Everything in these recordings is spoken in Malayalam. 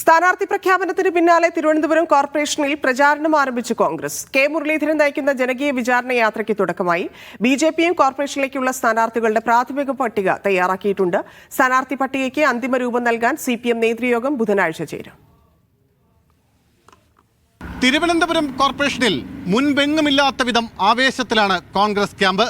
സ്ഥാനാർത്ഥി പ്രഖ്യാപനത്തിന് പിന്നാലെ തിരുവനന്തപുരം കോർപ്പറേഷനിൽ പ്രചാരണം ആരംഭിച്ചു കോൺഗ്രസ്. കെ മുരളീധരൻ നയിക്കുന്ന ജനകീയ വിചാരണ യാത്രയ്ക്ക് തുടക്കമായി. ബി ജെ പിയും കോർപ്പറേഷനിലേക്കുള്ള സ്ഥാനാർത്ഥികളുടെ പ്രാഥമിക പട്ടിക തയ്യാറാക്കിയിട്ടുണ്ട്. സ്ഥാനാർത്ഥി പട്ടികയ്ക്ക് അന്തിമ രൂപം നൽകാൻ സി പി എം നേതൃയോഗം ബുധനാഴ്ച ചേരും. തിരുവനന്തപുരം കോർപ്പറേഷനിൽ മുൻപെങ്ങുമില്ലാത്ത വിധം ആവേശത്തിലാണ് കോൺഗ്രസ് ക്യാമ്പ്.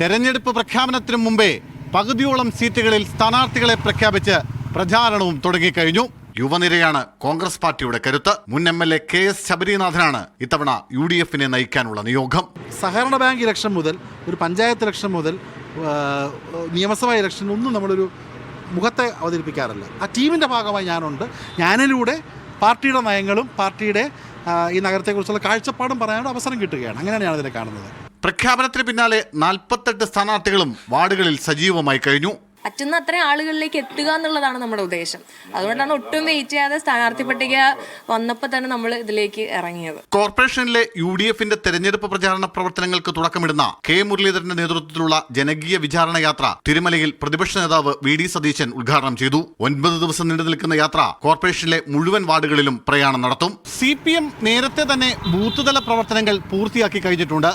തെരഞ്ഞെടുപ്പ് പ്രഖ്യാപനത്തിനു മുമ്പേ പകുതിയോളം സീറ്റുകളിൽ സ്ഥാനാർത്ഥികളെ പ്രഖ്യാപിച്ച് പ്രചാരണവും തുടങ്ങിക്കഴിഞ്ഞു. യുവനിരയാണ് കോൺഗ്രസ് പാർട്ടിയുടെ കരുത്ത്. മുൻ M L A K S ശബരിനാഥനാണ് ഇത്തവണ യു ഡി എഫിനെ നയിക്കാനുള്ള നിയോഗം. സഹകരണ ബാങ്ക് ഇലക്ഷൻ മുതൽ ഒരു പഞ്ചായത്ത് ഇലക്ഷൻ മുതൽ നിയമസഭാ ഇലക്ഷൻ ഒന്നും നമ്മളൊരു മുഖത്തെ അവതരിപ്പിക്കാറില്ല. ആ ടീമിന്റെ ഭാഗമായി ഞാനുണ്ട്. ഞാനിലൂടെ പാർട്ടിയുടെ നയങ്ങളും പാർട്ടിയുടെ ഈ നഗരത്തെക്കുറിച്ചുള്ള കാഴ്ചപ്പാടും പറയാനുള്ള അവസരം കിട്ടുകയാണ്. അങ്ങനെയാണ് ഞാനതിനെ കാണുന്നത്. പ്രഖ്യാപനത്തിന് പിന്നാലെ നാൽപ്പത്തെട്ട് സ്ഥാനാർത്ഥികളും വാർഡുകളിൽ സജീവമായി കഴിഞ്ഞു. പറ്റുന്ന അത്രയും ആളുകളിലേക്ക് എത്തുക എന്നുള്ളതാണ് നമ്മുടെ ഉദ്ദേശം. അതുകൊണ്ടാണ് ഒട്ടും വെയിറ്റ് ചെയ്യാതെ സ്ഥാനാർത്ഥി പട്ടിക വന്നപ്പോൾ തന്നെ നമ്മൾ ഇതിലേക്ക് ഇറങ്ങിയത്. കോർപ്പറേഷനിലെ യു ഡി എഫിന്റെ തെരഞ്ഞെടുപ്പ് പ്രചാരണ പ്രവർത്തനങ്ങൾക്ക് തുടക്കമിടുന്ന കെ മുരളീധരന്റെ നേതൃത്വത്തിലുള്ള ജനകീയ വിചാരണ യാത്ര തിരുമലയിൽ പ്രതിപക്ഷ നേതാവ് വി ഡി സതീശൻ ഉദ്ഘാടനം ചെയ്തു. ഒൻപത് ദിവസം നീണ്ടു നിൽക്കുന്ന യാത്ര കോർപ്പറേഷനിലെ മുഴുവൻ വാർഡുകളിലും പ്രയാണം നടത്തും. സി പി എം നേരത്തെ തന്നെ ബൂത്ത് തല പ്രവർത്തനങ്ങൾ പൂർത്തിയാക്കി കഴിഞ്ഞിട്ടുണ്ട്.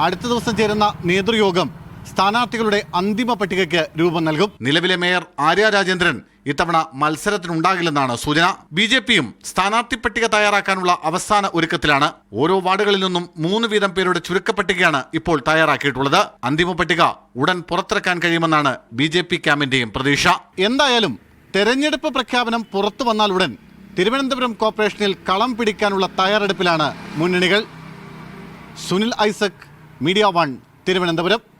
അടുത്ത ദിവസം ചേരുന്ന നേതൃയോഗം സ്ഥാനാർത്ഥികളുടെ അന്തിമ പട്ടികയ്ക്ക് രൂപം നൽകും. നിലവിലെ മേയർ ആര്യ രാജേന്ദ്രൻ ഇത്തവണ മത്സരത്തിനുണ്ടാകില്ലെന്നാണ് സൂചന. ബി ജെ പിയും സ്ഥാനാർത്ഥി പട്ടിക തയ്യാറാക്കാനുള്ള അവസാന ഒരുക്കത്തിലാണ്. ഓരോ വാർഡുകളിൽ നിന്നും മൂന്ന് വീതം പേരുടെ ചുരുക്കപ്പട്ടികയാണ് ഇപ്പോൾ തയ്യാറാക്കിയിട്ടുള്ളത്. അന്തിമ പട്ടിക ഉടൻ പുറത്തിറക്കാൻ കഴിയുമെന്നാണ് ബി ജെ പി ക്യാമ്പിന്റെയും പ്രതീക്ഷ. എന്തായാലും തെരഞ്ഞെടുപ്പ് പ്രഖ്യാപനം പുറത്തു വന്നാൽ ഉടൻ തിരുവനന്തപുരം കോർപ്പറേഷനിൽ കളം പിടിക്കാനുള്ള തയ്യാറെടുപ്പിലാണ് മുന്നണികൾ. Sunil Isaac media one Thiruvananthapuram.